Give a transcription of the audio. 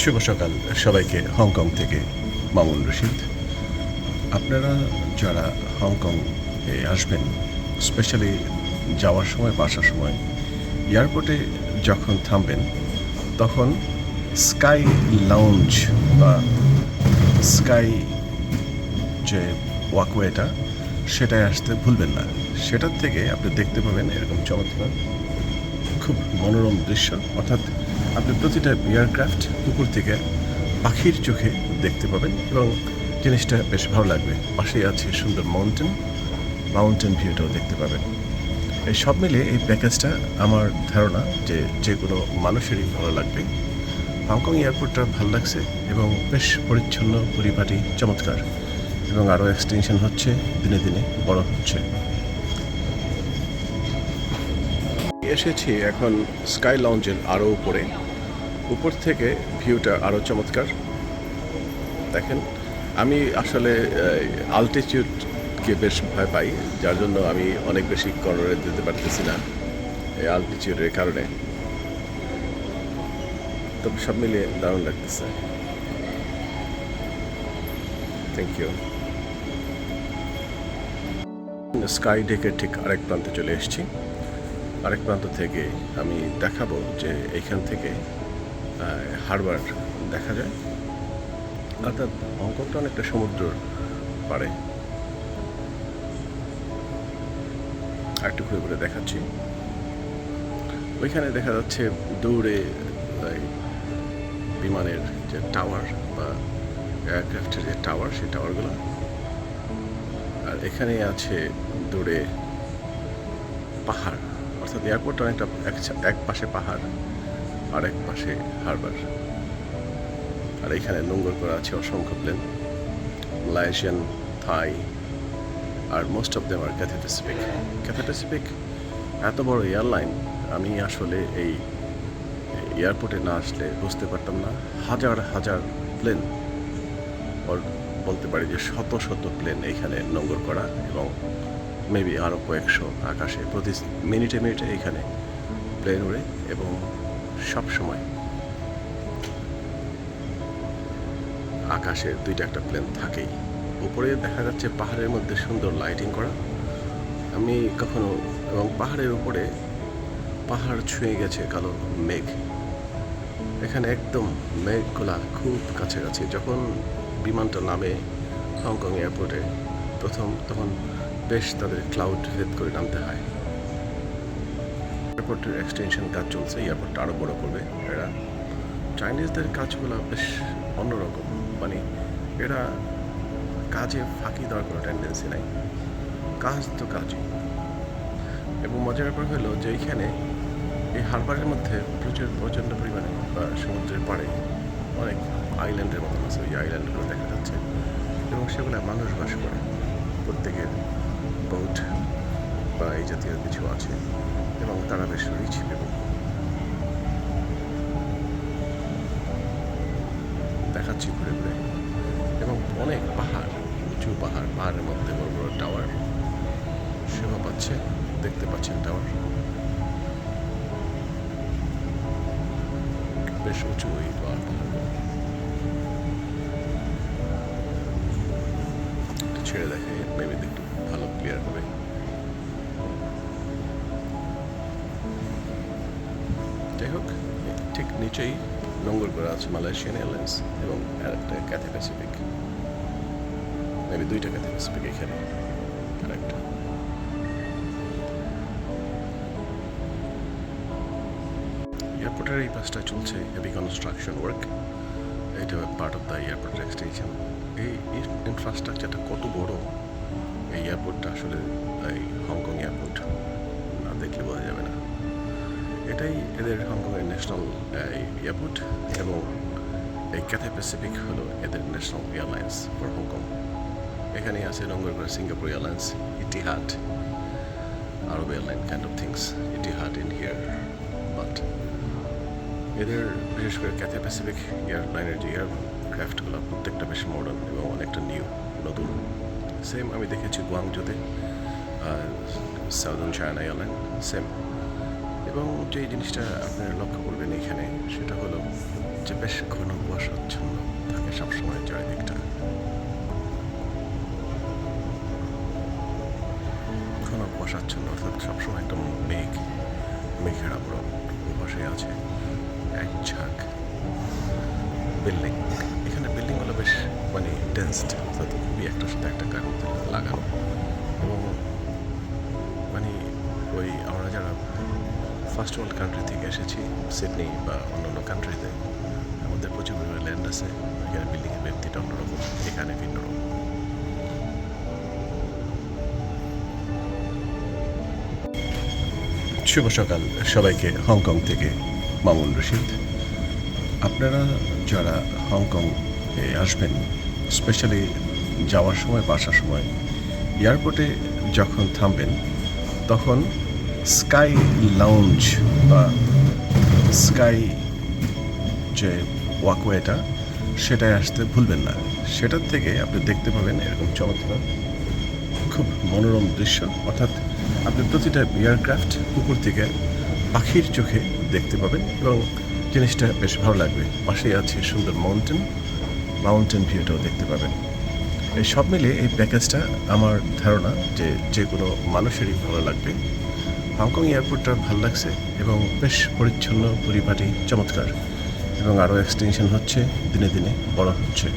শুভ সকাল সবাইকে হংকং থেকে মামুন রশিদ। আপনারা যারা হংকং এ আসবেন, স্পেশালি যাওয়ার সময়, বাসার সময়, এয়ারপোর্টে যখন থামবেন, তখন স্কাই লাউঞ্জ বা স্কাই যে ওয়াকওয়েটা, সেটায় আসতে ভুলবেন না। সেটার থেকে আপনি দেখতে পাবেন এরকম চমৎকার, খুব মনোরম দৃশ্য। অর্থাৎ আপনি প্রতিটা এয়ারক্রাফট উপর থেকে পাখির চোখে দেখতে পাবেন এবং জিনিসটা বেশ ভালো লাগবে। পাশেই আছে সুন্দর মাউন্টেন মাউন্টেন ভিউটাও দেখতে পাবেন। এই সব মিলে এই প্যাকেজটা আমার ধারণা যে যে কোনো মানুষেরই ভালো লাগবে। হংকং এয়ারপোর্টটা ভালো লাগছে এবং বেশ পরিচ্ছন্ন পরিপাটি, চমৎকার এবং আরও এক্সটেনশন হচ্ছে, দিনে দিনে বড় হচ্ছে। এসেছি এখন স্কাই লঞ্চের আরও উপরে। উপর থেকে ভিউটা আরও চমৎকার। দেখেন, আমি আসলে আলটিচিউডকে বেশ ভয় পাই, যার জন্য আমি অনেক বেশি কর্নারে দিতে পারতেছি না এই আলটিচিউডের কারণে। তবে সব মিলিয়ে দারুণ লাগতেছে। থ্যাংক ইউ স্কাই ডেকের ঠিক আরেক প্রান্তে চলে এসেছি। আরেক প্রান্ত থেকে আমি দেখাবো যে এইখান থেকে হারবার দেখা যায়। অর্থাৎ হংকংটা অনেকটা সমুদ্র পারে আরেকটু ঘুরে ঘুরে দেখাচ্ছি। ওইখানে দেখা যাচ্ছে দৌড়ে বিমানের যে টাওয়ার বা এয়ারক্রাফটের যে টাওয়ার, সেই টাওয়ারগুলো। আর এখানে আছে দূরে পাহাড়। অর্থাৎ এয়ারপোর্ট অনেকটা এক পাশে পাহাড় আর এক পাশে হারবার আর এখানে নোংর করা আছে অসংখ্য plane Malaysian Thai R most of them are Cathay Pacific Cathay Pacific এত বড় এয়ারলাইন আমি আসলে এই এয়ারপোর্টে না আসলে বুঝতে পারতাম না। হাজার হাজার প্লেন বলতে পারি যে শত শত প্লেন এইখানে নোংর করা এবং মেবি আরও কয়েকশো আকাশে প্রতি মিনিটে মিনিটে এইখানে প্লেন উড়ে এবং সব সময় দুইটা একটা প্লেন থাকেই। উপরে দেখা যাচ্ছে পাহাড়ের মধ্যে সুন্দর লাইটিং করা। আমি কখনো এবং পাহাড়ের উপরে পাহাড় ছুঁয়ে গেছে কালো মেঘ। এখানে একদম মেঘগুলা খুব কাছাকাছি। যখন বিমানটা নামে হংকং এয়ারপোর্টে প্রথম, তখন বেশ তাদের ক্লাউড ভেদ করে নামতে হয়। এয়ারপোর্টের এক্সটেনশন কাজ চলছে এয়ারপোর্টটা আরও বড় করবে এরা। চাইনিজদের কাজগুলো বেশ অন্যরকম মানে এরা কাজে ফাঁকি দেওয়ার কোনো টেন্ডেন্সি নাই। কাজ তো কাজই। এবং মজার ব্যাপার হলো যে এইখানে এই হারবারের মধ্যে প্রচুর, প্রচণ্ড পরিমাণে বা সমুদ্রের পাড়ে অনেক আইল্যান্ডের মতন আছে, ওই আইল্যান্ডগুলো দেখা যাচ্ছে। এবং সেগুলো মানুষ বাস করে প্রত্যেকের। বোট বা এই জাতীয় কিছু আছে, এবং তারা বেশ রিচ এবং দেখাচ্ছি ঘুরে ঘুরে। এবং অনেক পাহাড়, উঁচু পাহাড়, পাহাড়ের মধ্যে বড় বড় টাওয়ার শোভা পাচ্ছে, দেখতে পাচ্ছেন টাওয়ার বেশ উঁচু ওই পাহাড়। ছেড়ে দেখে মেবি একটু ভালো ক্লিয়ার হবে। যাই হোক, ঠিক নিচেই নোংর করা আছে মালয়েশিয়ান এয়ারলাইন্স এবং আর একটা ক্যাথে প্যাসিফিক মেবি দুইটা ক্যাথে প্যাসিফিক এখানে, আর একটা। এয়ারপোর্টের এই পাশটা চলছে হেভি কনস্ট্রাকশন ওয়ার্ক এটা part of the airport extension এই ইনফ্রাস্ট্রাকচারটা কত বড়? এই এয়ারপোর্টটা আসলে, এই হংকং এয়ারপোর্ট না দেখলে বোঝা যাবে না। এটাই এদের হংকংয়ের ন্যাশনাল এয়ারপোর্ট এবং এই ক্যাথে প্যাসিফিক হলো এদের ন্যাশনাল এয়ারলাইন্স ফর হংকং এখানে আছে করে Singapore Airlines Etihad Arab airline kind of things Etihad in here but এদের বিশেষ করে ক্যাথে প্যাসিফিক এয়ারলাইনের যে এয়ারক্রাফটগুলো প্রত্যেকটা বেশ মডার্ন এবং অনেকটা নিউ নতুন। সেম আমি দেখেছি গুয়াংজোতে সাউদার্ন চায়না এয়ারলাইন সেম এবং যে জিনিসটা আপনারা লক্ষ্য করবেন এখানে, সেটা হলো যে বেশ ঘন কুয়াশাচ্ছন্ন থাকে সবসময় চারিদিকটা। ঘন কুয়াশাচ্ছন্ন, অর্থাৎ সবসময় একদম মেঘ, মেঘের আবরণ পাশে আছে এক ঝাঁক বিল্ডিং এখানে বিল্ডিংগুলো বেশ মানে ডেন্সড অর্থাৎ খুবই একটা কার মধ্যে লাগানো। এবং মানে ওই আমরা যারা ফার্স্ট ওয়ার্ল্ড কান্ট্রি থেকে এসেছি সিডনি বা অন্যান্য কান্ট্রিতে আমাদের প্রচুর পরিমাণে ল্যান্ড আছে। এখানে বিল্ডিংয়ের ব্যক্তিটা অন্যরকম, এখানে ভিন্ন রকম। শুভ সকাল সবাইকে, হংকং থেকে মামুন রশিদ। আপনারা যারা হংকং এ আসবেন স্পেশালি যাওয়ার সময়, বাসার সময়, এয়ারপোর্টে যখন থামবেন, তখন স্কাই লাউঞ্জ বা স্কাই যে ওয়াকওয়েটা সেটায় আসতে ভুলবেন না। সেটার থেকে আপনি দেখতে পাবেন এরকম চমৎকার, খুব মনোরম দৃশ্য। অর্থাৎ আপনি প্রতিটা এয়ারক্রাফট উপর থেকে পাখির চোখে দেখতে পাবেন এবং জিনিসটা বেশ ভালো লাগবে। পাশেই আছে সুন্দর মাউন্টেন মাউন্টেন ভিউটাও দেখতে পাবেন। সব মিলে এই প্যাকেজটা আমার ধারণা যে যে কোনো মানুষেরই ভালো লাগবে। হংকং এয়ারপোর্টটা ভালো লাগছে এবং বেশ পরিচ্ছন্ন পরিপাটি চমৎকার এবং আরও এক্সটেনশন হচ্ছে দিনে দিনে, বড় হচ্ছে।